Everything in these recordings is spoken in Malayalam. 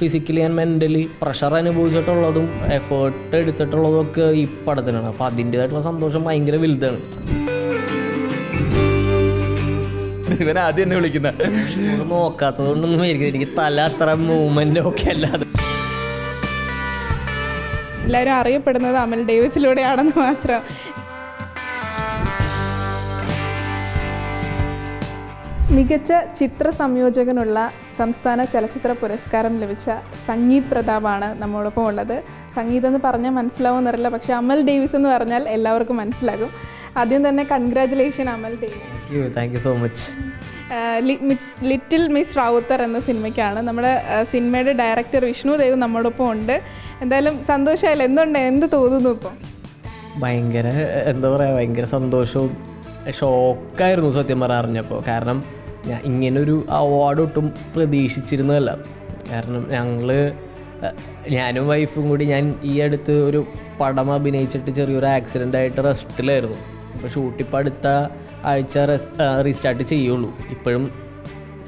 ഫിസിക്കലി ആൻഡ് മെന്റലി പ്രഷർ അനുഭവിച്ചിട്ടുള്ളതും എഫേർട്ട് എടുത്തിട്ടുള്ളതും ഒക്കെ ഈ പടത്തിനാണ് അപ്പോൾ അതിന്റേതായിട്ടുള്ള സന്തോഷം ഭയങ്കര വലുതാണ്. ഇവൻ ആദ്യം എന്നെ വിളിക്കുന്ന. നോക്കാത്തത് കൊണ്ടൊന്നും ആയിരിക്കും എനിക്ക് തല അത്ര മൂവ്മെന്റ് ഒക്കെ അല്ലാതെ. എല്ലാവരും അറിയപ്പെടുന്നത് അമൽ ഡേവിസിലൂടെയാണെന്ന് മാത്രം. മികച്ച ചിത്ര സംയോജകനുള്ള സംസ്ഥാന ചലച്ചിത്ര പുരസ്കാരം ലഭിച്ച സംഗീത് പ്രതാപാണ് നമ്മോടൊപ്പം ഉള്ളത്. സംഗീതം എന്ന് പറഞ്ഞാൽ മനസ്സിലാവുമെന്നറിയില്ല പക്ഷെ അമൽ ഡേവിസ് എന്ന് പറഞ്ഞാൽ എല്ലാവർക്കും മനസ്സിലാകും. ആദ്യം തന്നെ congratulation Amal Davis. Thank you so much little miss Rawther എന്ന സിനിമയ്ക്കാണ്. നമ്മുടെ സിനിമയുടെ ഡയറക്ടർ വിഷ്ണു ദേവ് നമ്മോടൊപ്പം ഉണ്ട്. എന്തായാലും സന്തോഷമായില്ല. എന്തുണ്ട് എന്ത് തോന്നുന്നു ഇപ്പം? ഭയങ്കര എന്താ പറയുക ഭയങ്കര സന്തോഷവും ഷോക്കായിരുന്നു സത്യം പറഞ്ഞപ്പോൾ അറിഞ്ഞപ്പോൾ. കാരണം ഞാൻ ഇങ്ങനൊരു അവാർഡ് ഒട്ടും പ്രതീക്ഷിച്ചിരുന്നതല്ല. കാരണം ഞങ്ങൾ ഞാനും വൈഫും കൂടി ഞാൻ ഈ അടുത്ത് ഒരു പടം അഭിനയിച്ചിട്ട് ചെറിയൊരു ആക്സിഡന്റ് ആയിട്ട് റെസ്റ്റിലായിരുന്നു അപ്പോൾ ഷൂട്ട് ഇപ്പോൾ അടുത്ത ആഴ്ച റെസ് റീസ്റ്റാർട്ട് ചെയ്യുള്ളൂ. ഇപ്പോഴും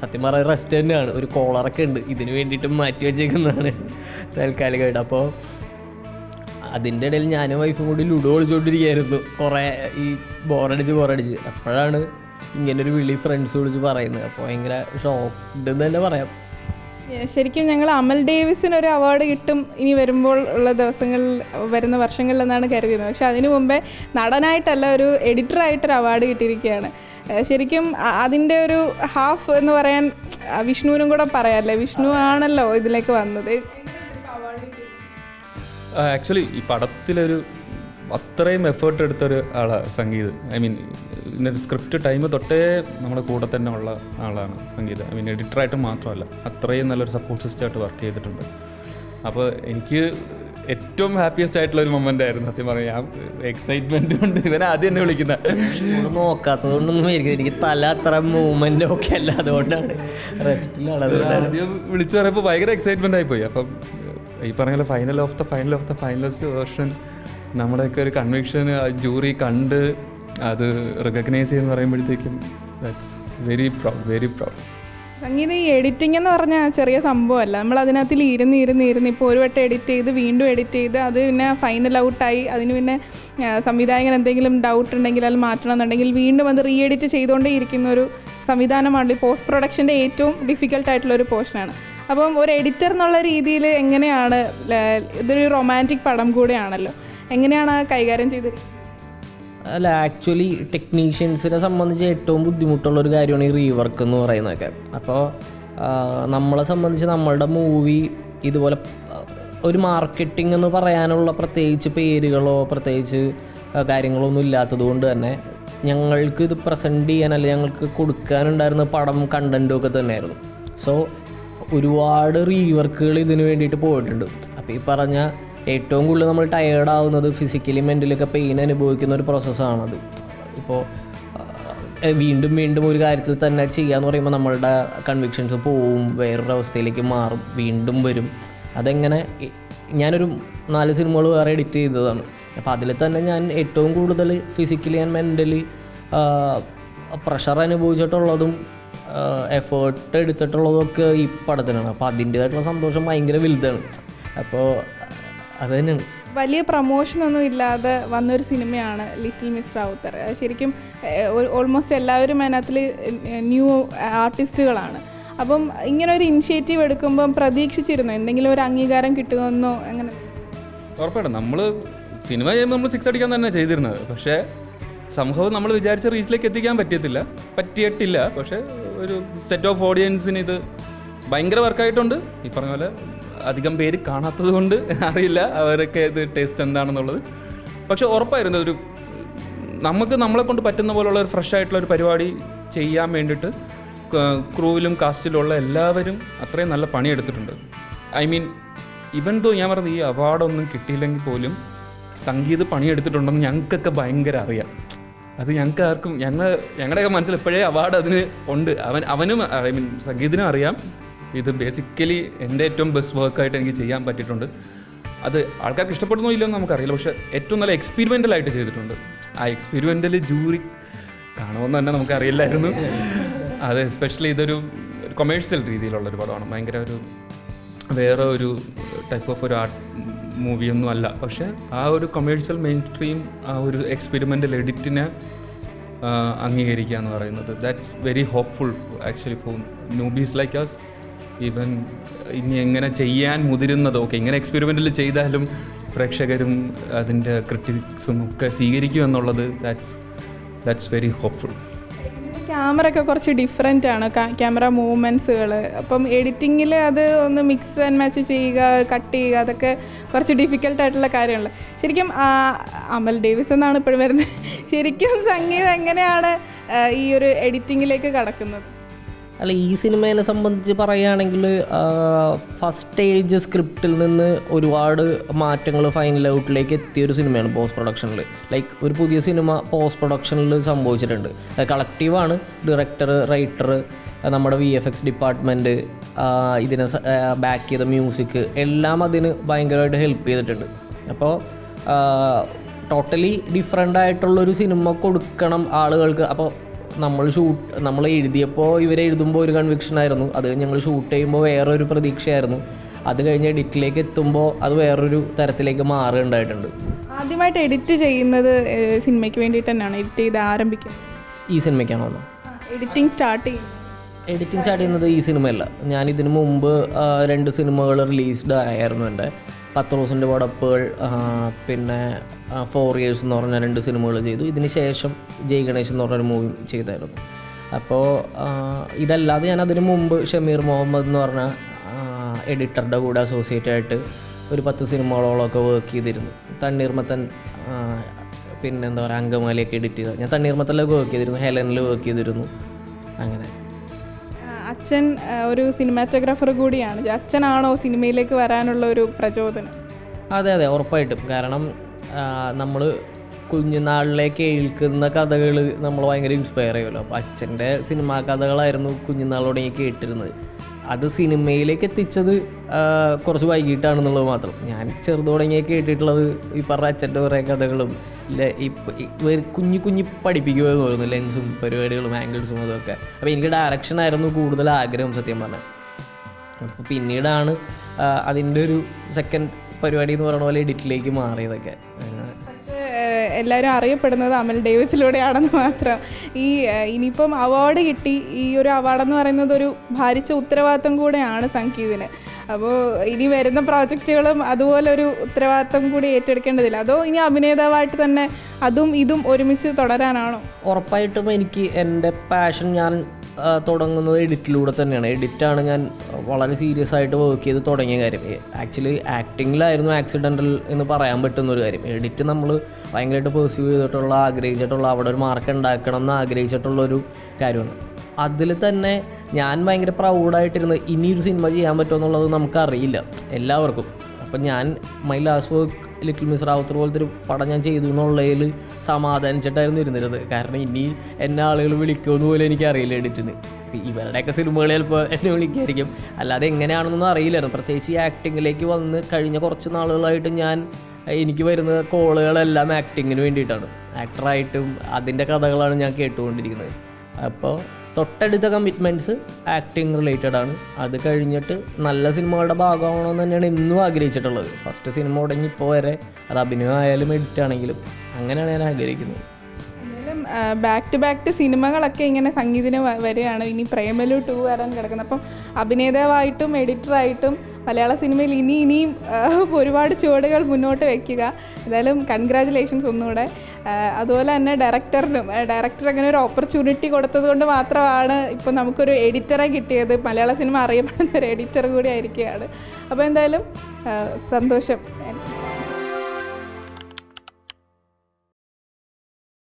സത്യം പറയാൻ റെസ്റ്റ് തന്നെയാണ്. ഒരു കോളറൊക്കെ ഉണ്ട്. ഇതിന് വേണ്ടിയിട്ട് മാറ്റി വെച്ചേക്കുന്നതാണ് താൽക്കാലികമായിട്ട്. അപ്പോൾ അതിന്റെ ഇടയിൽ ഞാനും വൈഫും കൂടി ലുഡോ കളിച്ചുകൊണ്ടിരിക്കുകയായിരുന്നു കുറേ ഈ ബോറടിച്ച് ബോറടിച്ച് അപ്പോഴാണ് ഇങ്ങനൊരു വിളി ഫ്രണ്ട്സ് വിളിച്ച് പറയുന്നത്. അപ്പോൾ ഭയങ്കര ഷോക്ക്ഡ് തന്നെ പറയാം. ശരിക്കും ഞങ്ങൾ അമൽ ഡേവിസിന് ഒരു അവാർഡ് കിട്ടും ഇനി വരുമ്പോൾ ഉള്ള ദിവസങ്ങളിൽ വരുന്ന വർഷങ്ങളിൽ എന്നാണ് കരുതിയത് പക്ഷെ അതിനു മുമ്പേ നടനായിട്ടല്ല ഒരു എഡിറ്ററായിട്ടൊരു അവാർഡ് കിട്ടിയിരിക്കുകയാണ്. ശരിക്കും അതിന്റെ ഒരു ഹാഫ് എന്ന് പറയാൻ വിഷ്ണുവിനും കൂടെ പറയാമല്ലേ വിഷ്ണു ആണല്ലോ ഇതിലേക്ക് വന്നത്. ആക്ച്വലി ഈ പടത്തിലൊരു അത്രയും എഫേർട്ട് എടുത്തൊരു ആളാണ് Sangeeth. I mean script time തൊട്ടേ നമ്മുടെ കൂടെ തന്നെ ഉള്ള ആളാണ് സംഗീത്. ഐ മീൻ എഡിറ്ററായിട്ട് മാത്രമല്ല അത്രയും നല്ലൊരു സപ്പോർട്ട് സിസ്റ്റം ആയിട്ട് വർക്ക് ചെയ്തിട്ടുണ്ട്. അപ്പോൾ എനിക്ക് ഏറ്റവും ഹാപ്പിയസ്റ്റ് ആയിട്ടുള്ള ഒരു മൊമെന്റ് ആയിരുന്നു സത്യം പറയാം എക്സൈറ്റ്മെന്റ് എക്സൈറ്റ്മെന്റ് കൊണ്ട് ഇവനെ ആദ്യം എന്നെ വിളിക്കുന്ന. നോക്കാത്തതുകൊണ്ടൊന്നും നോക്കാത്തത് കൊണ്ടൊന്നും ആയിരിക്കും എനിക്ക് തല അത്ര മൂവ്മെന്റ് ഒക്കെ അല്ല അതുകൊണ്ടാണ് റെസ്റ്റിലാണ് ആദ്യം വിളിച്ചു പറയുമ്പോൾ ഭയങ്കര എക്സൈറ്റ്മെന്റ് ആയിപ്പോയി അപ്പം ഈ പറഞ്ഞ final of the final of the finalist version നമ്മുടെയൊക്കെ ഒരു കൺവിക്ഷൻ ജൂറി കണ്ട് അത് റെക്കഗ്നൈസ് ചെയ്യുന്ന പറയുമ്പോഴത്തേക്കും that's very proud very proud അങ്ങനെ ഈ എഡിറ്റിംഗ് എന്ന് പറഞ്ഞാൽ ചെറിയ സംഭവമല്ല. നമ്മൾ അതിനകത്തിൽ ഇരുന്ന് ഇരുന്ന് ഇരുന്ന് ഇപ്പോൾ ഒരു വട്ടം എഡിറ്റ് ചെയ്ത് വീണ്ടും എഡിറ്റ് ചെയ്ത് അത് പിന്നെ ഫൈനൽ ഔട്ടായി അതിന് പിന്നെ സംവിധായകൻ എന്തെങ്കിലും ഡൗട്ട് ഉണ്ടെങ്കിൽ അത് മാറ്റണം എന്നുണ്ടെങ്കിൽ വീണ്ടും അത് റീ എഡിറ്റ് ചെയ്തുകൊണ്ടേ ഇരിക്കുന്ന ഒരു സംവിധാനമാണ് പോസ്റ്റ് പ്രൊഡക്ഷന്റെ ഏറ്റവും ഡിഫിക്കൽട്ട് ആയിട്ടുള്ള ഒരു പോർഷനാണ് അപ്പം ഒരു എഡിറ്റർ എന്നുള്ള രീതിയിൽ എങ്ങനെയാണ് ഇതൊരു റൊമാന്റിക് പടം കൂടെയാണല്ലോ. എങ്ങനെയാണ് കൈകാര്യം ചെയ്തിരിക്കുന്നത് അല്ല ആക്ച്വലി ടെക്നീഷ്യൻസിനെ സംബന്ധിച്ച് ഏറ്റവും ബുദ്ധിമുട്ടുള്ള ഒരു കാര്യമാണ് ഈ റീവർക്ക് എന്ന് പറയുന്നതൊക്കെ. അപ്പോൾ നമ്മളെ സംബന്ധിച്ച് നമ്മളുടെ മൂവി ഇതുപോലെ ഒരു മാർക്കറ്റിംഗ് എന്ന് പറയാനുള്ള പ്രത്യേകിച്ച് പേരുകളോ പ്രത്യേകിച്ച് കാര്യങ്ങളൊന്നും ഇല്ലാത്തത് കൊണ്ട് തന്നെ ഞങ്ങൾക്ക് ഇത് പ്രസന്റ് ചെയ്യാൻ അല്ലെങ്കിൽ ഞങ്ങൾക്ക് കൊടുക്കാനുണ്ടായിരുന്ന പടം കണ്ടന്റും ഒക്കെ തന്നെയായിരുന്നു. സോ ഒരുപാട് റീവർക്കുകൾ ഇതിന് വേണ്ടിയിട്ട് പോയിട്ടുണ്ട്. അപ്പോൾ ഈ പറഞ്ഞ ഏറ്റവും കൂടുതൽ നമ്മൾ ടയേർഡ് ആവുന്നത് ഫിസിക്കലി മെന്റലൊക്കെ പെയിൻ അനുഭവിക്കുന്ന ഒരു പ്രോസസ്സാണത് ഇപ്പോൾ വീണ്ടും വീണ്ടും ഒരു കാര്യത്തിൽ തന്നെ ചെയ്യാന്ന് പറയുമ്പോൾ നമ്മളുടെ കൺവിക്ഷൻസ് പോവും വേറൊരു അവസ്ഥയിലേക്ക് മാറും വീണ്ടും വരും. അതെങ്ങനെ ഞാനൊരു നാല് സിനിമകൾ വേറെ എഡിറ്റ് ചെയ്തതാണ്. അപ്പോൾ അതിൽ തന്നെ ഞാൻ ഏറ്റവും കൂടുതൽ ഫിസിക്കലി ആൻഡ് മെന്റലി പ്രഷർ അനുഭവിച്ചിട്ടുള്ളതും എഫേർട്ട് എടുത്തിട്ടുള്ളതും ഒക്കെ ഈ പടത്തിനാണ്. അപ്പോൾ അതിന്റേതായിട്ടുള്ള സന്തോഷം ഭയങ്കര വലുതാണ്. അപ്പോൾ അത് തന്നെയാണ് വലിയ പ്രൊമോഷനൊന്നും ഇല്ലാതെ വന്നൊരു സിനിമയാണ് ലിറ്റിൽ മിസ് റാവുത്തർ ശരിക്കും ഓൾമോസ്റ്റ് എല്ലാവരും അതിനകത്തിൽ ന്യൂ ആർട്ടിസ്റ്റുകളാണ് അപ്പം ഇങ്ങനെ ഒരു ഇനിഷ്യേറ്റീവ് എടുക്കുമ്പം പ്രതീക്ഷിച്ചിരുന്നു? എന്തെങ്കിലും ഒരു അംഗീകാരം കിട്ടുമെന്നോ? അങ്ങനെ. ഉറപ്പായിട്ടും. നമ്മൾ സിനിമ ചെയ്യുമ്പോൾ നമ്മൾ സിക്സ് അടിക്കാൻ തന്നെ ചെയ്തിരുന്നത്. പക്ഷേ സംഭവം നമ്മൾ വിചാരിച്ച റീച്ചിലേക്ക് എത്തിക്കാൻ പറ്റിയത്തില്ല പറ്റിയിട്ടില്ല. പക്ഷേ ഒരു സെറ്റ് ഓഫ് ഓഡിയൻസിന് ഇത് ഭയങ്കര വർക്കായിട്ടുണ്ട് ഈ പറഞ്ഞ പോലെ അധികം പേര് കാണാത്തത് കൊണ്ട് അറിയില്ല അവരൊക്കെ ഇത് ടേസ്റ്റ് എന്താണെന്നുള്ളത്. പക്ഷെ ഉറപ്പായിരുന്നു ഒരു നമുക്ക് നമ്മളെ കൊണ്ട് പറ്റുന്ന പോലുള്ള ഒരു ഫ്രഷ് ആയിട്ടുള്ള ഒരു പരിപാടി ചെയ്യാൻ വേണ്ടിയിട്ട് ക്രൂവിലും കാസ്റ്റിലുള്ള എല്ലാവരും അത്രയും നല്ല പണിയെടുത്തിട്ടുണ്ട്. ഐ മീൻ ഇവൻ തോ ഞാൻ പറഞ്ഞത് ഈ അവാർഡൊന്നും കിട്ടിയില്ലെങ്കിൽ പോലും സംഗീത് പണിയെടുത്തിട്ടുണ്ടെന്ന് ഞങ്ങൾക്കൊക്കെ ഭയങ്കര അറിയാം. അത് ഞങ്ങൾക്ക് ആർക്കും ഞങ്ങൾ ഞങ്ങളുടെയൊക്കെ മനസ്സിൽ എപ്പോഴേ അവാർഡ് അതിന് ഉണ്ട്. അവൻ അവനും ഐ മീൻ സംഗീതിനും അറിയാം. ഇത് ബേസിക്കലി എന്റെ ഏറ്റവും ബെസ്റ്റ് വർക്കായിട്ട് എനിക്ക് ചെയ്യാൻ പറ്റിയിട്ടുണ്ട്. അത് ആൾക്കാർക്ക് ഇഷ്ടപ്പെടുന്നോ ഇല്ലയോ എന്ന് നമുക്കറിയില്ല. പക്ഷേ ഏറ്റവും നല്ല എക്സ്പീരിമെന്റൽ ആയിട്ട് ചെയ്തിട്ടുണ്ട്. ആ എക്സ്പീരിമെന്റൽ ജൂറി കാണുമെന്ന് തന്നെ നമുക്കറിയില്ലായിരുന്നു. അത് എസ്പെഷ്യലി ഇതൊരു കൊമേഴ്സ്യൽ രീതിയിലുള്ളൊരു പടമാണ്. ഭയങ്കര ഒരു വേറെ ഒരു ടൈപ്പ് ഓഫ് ഒരു ആർട്ട് മൂവിയൊന്നും അല്ല. പക്ഷേ ആ ഒരു കൊമേഴ്ഷ്യൽ മെയിൻ സ്ട്രീം ആ ഒരു എക്സ്പെരിമെന്റൽ എഡിറ്റിനെ അംഗീകരിക്കുക എന്ന് പറയുന്നത്. That's very hopeful actually for newbies like us even ഇനി എങ്ങനെ ചെയ്യാൻ മുതിരുന്നതോ ഓക്കെ ഇങ്ങനെ എക്സ്പെരിമെന്റിൽ ചെയ്താലും പ്രേക്ഷകരും അതിന്റെ ക്രിറ്റിക്സും ഒക്കെ സ്വീകരിക്കും എന്നുള്ളത് that's that's very hopeful camera ഒക്കെ കുറച്ച് ഡിഫറെന്റ് ആണ്. ക്യാമറ മൂവ്മെന്റ്സുകൾ അപ്പം എഡിറ്റിങ്ങിൽ അത് ഒന്ന് മിക്സ് ആൻഡ് മാച്ച് ചെയ്യുക കട്ട് ചെയ്യുക അതൊക്കെ കുറച്ച് ഡിഫിക്കൽട്ട് ആയിട്ടുള്ള കാര്യങ്ങൾ ശരിക്കും അമൽ ഡേവിസ് എന്നാണ് ഇപ്പോഴും വരുന്നത്. ശരിക്കും സംഗീതം എങ്ങനെയാണ് ഈ ഒരു എഡിറ്റിങ്ങിലേക്ക് കടക്കുന്നത്? അല്ല ഈ സിനിമയെ സംബന്ധിച്ച് പറയുകയാണെങ്കിൽ ഫസ്റ്റ് സ്റ്റേജ് സ്ക്രിപ്റ്റിൽ നിന്ന് ഒരുപാട് മാറ്റങ്ങൾ ഫൈനൽ ഔട്ടിലേക്ക് എത്തിയ ഒരു സിനിമയാണ് പോസ്റ്റ് പ്രൊഡക്ഷനിൽ ലൈക്ക് ഒരു പുതിയ സിനിമ പോസ്റ്റ് പ്രൊഡക്ഷനിൽ സംഭവിച്ചിട്ടുണ്ട്. കളക്റ്റീവാണ് ഡയറക്ടർ റൈറ്റർ നമ്മുടെ വി എഫ് എക്സ് ഡിപ്പാർട്ട്മെന്റ് ഇതിനെ ബാക്ക് ചെയ്ത മ്യൂസിക് എല്ലാം അതിന് ഭയങ്കരമായിട്ട് ഹെൽപ്പ് ചെയ്തിട്ടുണ്ട്. അപ്പോൾ ടോട്ടലി ഡിഫറെന്റ് ആയിട്ടുള്ളൊരു സിനിമ കൊടുക്കണം ആളുകൾക്ക്. അപ്പോൾ നമ്മൾ ഷൂട്ട് നമ്മൾ എഴുതിയപ്പോൾ ഇവരെ എഴുതുമ്പോൾ ഒരു കൺവിക്ഷൻ ആയിരുന്നു. അത് ഞങ്ങൾ ഷൂട്ട് ചെയ്യുമ്പോൾ വേറൊരു പ്രതീക്ഷയായിരുന്നു. അത് കഴിഞ്ഞ് എഡിറ്റിലേക്ക് എത്തുമ്പോൾ അത് വേറൊരു തരത്തിലേക്ക് മാറുകയുണ്ടായിട്ടുണ്ട്. ആദ്യമായിട്ട് എഡിറ്റ് ചെയ്യുന്നത് സിനിമയ്ക്ക് വേണ്ടിയിട്ട് തന്നെയാണ് എഡിറ്റ് ചെയ്ത് ആരംഭിക്കുന്നത് ഈ സിനിമയ്ക്കാണോ? എഡിറ്റിംഗ് സ്റ്റാർട്ട് ചെയ്യും. എഡിറ്റിംഗ് സ്റ്റാർട്ട് ചെയ്യുന്നത് ഈ സിനിമയല്ല. ഞാൻ ഇതിന് മുമ്പ് രണ്ട് സിനിമകൾ റിലീസ്ഡ് ആയിരുന്നു എന്റെ. പത്ത് റോസിന്റെ വടപ്പുകൾ പിന്നെ ഫോർ ഇയേഴ്സ് എന്ന് പറഞ്ഞ രണ്ട് സിനിമകൾ ചെയ്തു. ഇതിന് ശേഷം ജയ് ഗണേശ് എന്ന് പറഞ്ഞൊരു മൂവി ചെയ്തായിരുന്നു. അപ്പോൾ ഇതല്ലാതെ ഞാൻ അതിന് മുമ്പ് ഷമീർ മുഹമ്മദ് എന്ന് പറഞ്ഞ എഡിറ്ററുടെ കൂടെ അസോസിയേറ്റ് ആയിട്ട് ഒരു പത്ത് സിനിമകളോളമൊക്കെ വർക്ക് ചെയ്തിരുന്നു. തണ്ണീർമത്തൻ പിന്നെന്താ പിന്നെ പറയുക അങ്കമാലിയൊക്കെ എഡിറ്റ് ചെയ്ത. ഞാൻ തണ്ണീർമത്തനിലൊക്കെ വർക്ക് ചെയ്തിരുന്നു. ഹെലനിൽ വർക്ക് ചെയ്തിരുന്നു. അങ്ങനെ. അച്ഛൻ ഒരു സിനിമാറ്റോഗ്രാഫർ കൂടിയാണ്. അച്ഛനാണോ സിനിമയിലേക്ക് വരാനുള്ള ഒരു പ്രചോദനം? അതെ അതെ ഉറപ്പായിട്ടും. കാരണം നമ്മൾ കുഞ്ഞുനാളിലെ കേൾക്കുന്ന കഥകൾ നമ്മൾ ഭയങ്കര ഇൻസ്പയർ ചെയ്യുമല്ലോ. അപ്പോൾ അച്ഛന്റെ സിനിമാ കഥകളായിരുന്നു കുഞ്ഞുനാളോടെ ഞാൻ കേട്ടിരുന്നത്. അത് സിനിമയിലേക്ക് എത്തിച്ചത് കുറച്ച് വൈകിട്ടാണെന്നുള്ളത് മാത്രം. ഞാൻ ചെറുത് കേട്ടിട്ടുള്ളത് ഈ പറഞ്ഞ അച്ഛന്റെ കുറേ കഥകളും ഇല്ല വെറി- കുഞ്ഞു കുഞ്ഞു പഠിപ്പിക്കുമെന്ന് തോന്നുന്നു ലെൻസും പരിപാടികളും ആംഗിൾസും അതൊക്കെ. അപ്പോൾ എനിക്ക് ഡയറക്ഷൻ ആയിരുന്നു കൂടുതൽ ആഗ്രഹം സത്യം പറഞ്ഞാൽ. അപ്പോൾ പിന്നീടാണ് അതിന്റെ ഒരു സെക്കൻഡ് പരിപാടി എന്ന് പറയുന്ന പോലെ എഡിറ്റിലേക്ക് മാറിയതൊക്കെ. എല്ലാവരും അറിയപ്പെടുന്നത് അമൽ ഡേവിസിലൂടെയാണെന്ന് മാത്രം. ഈ ഇനിയിപ്പം അവാർഡ് കിട്ടി. ഈ ഒരു അവാർഡെന്ന് പറയുന്നത് ഒരു ഭാരിച്ച ഉത്തരവാദിത്വം കൂടെയാണ് സംഗീതിന്. അപ്പോൾ ഇനി വരുന്ന പ്രോജക്റ്റുകളും അതുപോലെ ഒരു ഉത്തരവാദിത്തം കൂടി ഏറ്റെടുക്കേണ്ടതില്ല. അതോ ഇനി അഭിനേതാവായിട്ട് തന്നെ അതും ഇതും ഒരുമിച്ച് തുടരാനാണോ? ഉറപ്പായിട്ടും എനിക്ക് എന്റെ പാഷൻ ഞാൻ തുടങ്ങുന്നത് എഡിറ്റിലൂടെ തന്നെയാണ്. എഡിറ്റാണ് ഞാൻ വളരെ സീരിയസ് ആയിട്ട് വർക്ക് ചെയ്ത് തുടങ്ങിയ കാര്യം. ആക്ച്വലി ആക്ടിങ്ങിലായിരുന്നു ആക്സിഡന്റൽ എന്ന് പറയാൻ പറ്റുന്ന ഒരു കാര്യം. എഡിറ്റ് നമ്മൾ ഭയങ്കരമായിട്ട് പെർസ്യൂ ചെയ്തിട്ടുള്ള ആഗ്രഹിച്ചിട്ടുള്ള അവിടെ ഒരു മാർക്ക് ഉണ്ടാക്കണം എന്ന് ആഗ്രഹിച്ചിട്ടുള്ള ഒരു കാര്യമാണ്. അതിൽ തന്നെ ഞാൻ ഭയങ്കര പ്രൗഡായിട്ടിരുന്ന് ഇനിയൊരു സിനിമ ചെയ്യാൻ പറ്റുമെന്നുള്ളത് നമുക്കറിയില്ല. എല്ലാവർക്കും. അപ്പം ഞാൻ my last work little miss Rawther പോലത്തെ ഒരു പടം ഞാൻ ചെയ്തു എന്നുള്ളതിൽ സമാധാനിച്ചിട്ടായിരുന്നു ഇരുന്നിരുന്നത് കാരണം ഇനി എന്നെ ആളുകൾ വിളിക്കുമെന്ന് പോലും എനിക്കറിയില്ല എഡിറ്റിന് ഇവരുടെയൊക്കെ സിനിമകൾ ചിലപ്പോൾ എന്നെ വിളിക്കായിരിക്കും അല്ലാതെ എങ്ങനെയാണെന്നൊന്നും അറിയില്ലായിരുന്നു. പ്രത്യേകിച്ച് ഈ ആക്ടിങ്ങിലേക്ക് വന്ന് കഴിഞ്ഞ കുറച്ച് നാളുകളായിട്ട് ഞാൻ എനിക്ക് വരുന്ന കോളുകളെല്ലാം ആക്ടിങ്ങിന് വേണ്ടിയിട്ടാണ്. ആക്ടറായിട്ടും അതിന്റെ കഥകളാണ് ഞാൻ കേട്ടുകൊണ്ടിരിക്കുന്നത്. അപ്പോൾ തൊട്ടടുത്ത കമ്മിറ്റ്മെന്റ്സ് ആക്ടിങ് റിലേറ്റഡ് ആണ്. അത് കഴിഞ്ഞിട്ട് നല്ല സിനിമകളുടെ ഭാഗമാവണമെന്ന് തന്നെയാണ് ഇന്നും ആഗ്രഹിച്ചിട്ടുള്ളത്. ഫസ്റ്റ് സിനിമ തുടങ്ങി ഇപ്പോൾ വരെ അത് അഭിനയമായാലും എഡിറ്റ് ആണെങ്കിലും അങ്ങനെയാണ് ഞാൻ ആഗ്രഹിക്കുന്നത്. ബാക്ക് ടു ബാക്ക് ടു സിനിമകളൊക്കെ ഇങ്ങനെ സംഗീതിന് വരെയാണ്. ഇനി പ്രേമലു ടു വരാൻ കിടക്കുന്നത്. അപ്പം അഭിനേതാവായിട്ടും എഡിറ്ററായിട്ടും മലയാള സിനിമയിൽ ഇനി ഇനിയും ഒരുപാട് ചുവടുകൾ മുന്നോട്ട് വെക്കുക. എന്തായാലും കൺഗ്രാജുലേഷൻസ് ഒന്നുകൂടെ. അതുപോലെ തന്നെ ഡയറക്ടറിനും ഡയറക്ടർ അങ്ങനെ ഒരു ഓപ്പർച്യൂണിറ്റി കൊടുത്തത് കൊണ്ട് മാത്രമാണ് ഇപ്പം നമുക്കൊരു എഡിറ്ററെ കിട്ടിയത്. മലയാള സിനിമ അറിയപ്പെടുന്ന ഒരു എഡിറ്റർ കൂടി ആയിരിക്കുകയാണ്. അപ്പോൾ എന്തായാലും സന്തോഷം.